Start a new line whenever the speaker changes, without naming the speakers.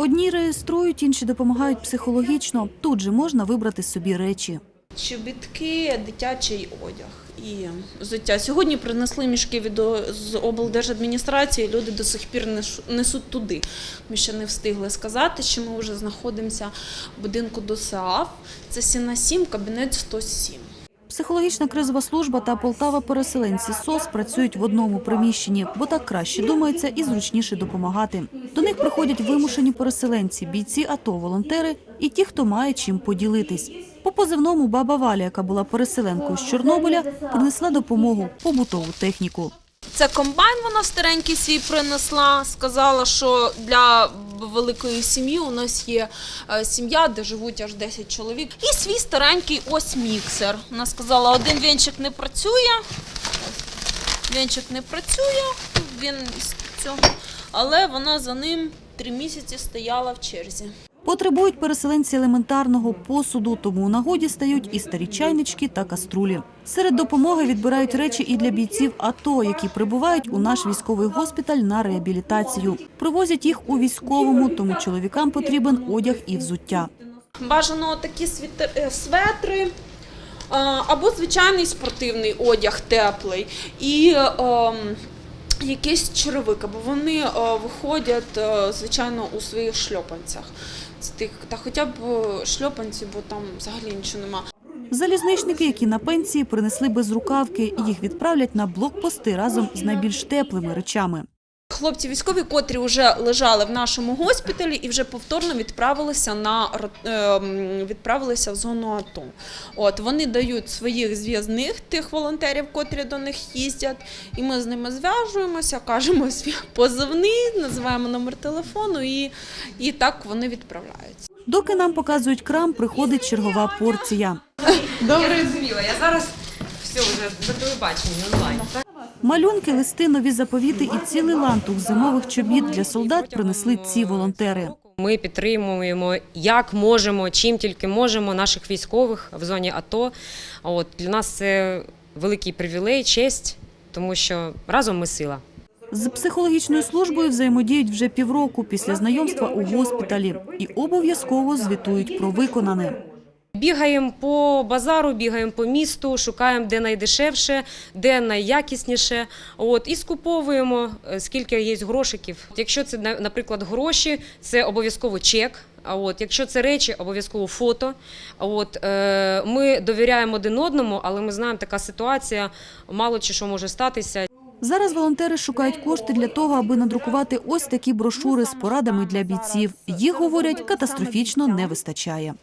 Одні реєструють, інші допомагають психологічно. Тут же можна вибрати собі речі.
Чобітки, дитячий одяг і взуття. Сьогодні принесли мішки від з облдержадміністрації. Люди до сих пір несуть туди. Ми ще не встигли сказати, що ми вже знаходимося в будинку ДОСААФ. Це Сіна 7, кабінет 107.
Психологічна кризова служба та Полтава переселенці СОС працюють в одному приміщенні, бо так краще думається і зручніше допомагати. До них приходять вимушені переселенці, бійці АТО, волонтери і ті, хто має чим поділитись. По позивному баба Валя, яка була переселенкою з Чорнобиля, принесла допомогу побутову техніку.
Це комбайн вона старенький свій принесла. Сказала, що для великої сім'ї у нас є е, сім'я, де живуть аж 10 чоловік. І свій старенький ось міксер. Вона сказала, один вінчик не працює. Вінчик не працює, він із цього, але вона за ним три місяці стояла в черзі.
Потребують переселенці елементарного посуду, тому у нагоді стають і старі чайнички та каструлі. Серед допомоги відбирають речі і для бійців АТО, які прибувають у наш військовий госпіталь на реабілітацію. Привозять їх у військовому, тому чоловікам потрібен одяг і взуття.
Бажано такі е, светри. Або звичайний спортивний одяг теплий і ем, якийсь черевик, або вони е, виходять е, звичайно у своїх шльопанцях. Тих, та хоча б е, шльопанці, бо там взагалі нічого нема.
Залізничники, які на пенсії, принесли безрукавки. Їх відправлять на блокпости разом з найбільш теплими речами.
Хлопці військові, котрі вже лежали в нашому госпіталі і вже повторно відправилися на ем, відправилися в зону АТО. От вони дають своїх зв'язних тих волонтерів, котрі до них їздять, і ми з ними зв'яжуємося, кажемо свій позивний, називаємо номер телефону, і, і так вони відправляються.
Доки нам показують крам, приходить чергова порція.
Я зрозуміла. Я зараз все вже за телебачення онлайн.
Малюнки, листи, нові заповіти і цілий лантух зимових чобіт для солдат принесли ці волонтери.
Ми підтримуємо як можемо, чим тільки можемо наших військових в зоні АТО. От для нас це великий привілей, честь, тому що разом ми сила.
З психологічною службою взаємодіють вже півроку після знайомства у госпіталі і обов'язково звітують про виконане.
Бігаємо по базару, бігаємо по місту, шукаємо де найдешевше, де найякісніше. От і скуповуємо е, скільки є грошиків. Якщо це наприклад гроші, це обов'язково чек. А от якщо це речі, обов'язково фото. От е, ми довіряємо один одному, але ми знаємо, така ситуація мало чи що може статися.
Зараз волонтери шукають кошти для того, аби надрукувати ось такі брошури з порадами для бійців. Їх говорять катастрофічно не вистачає.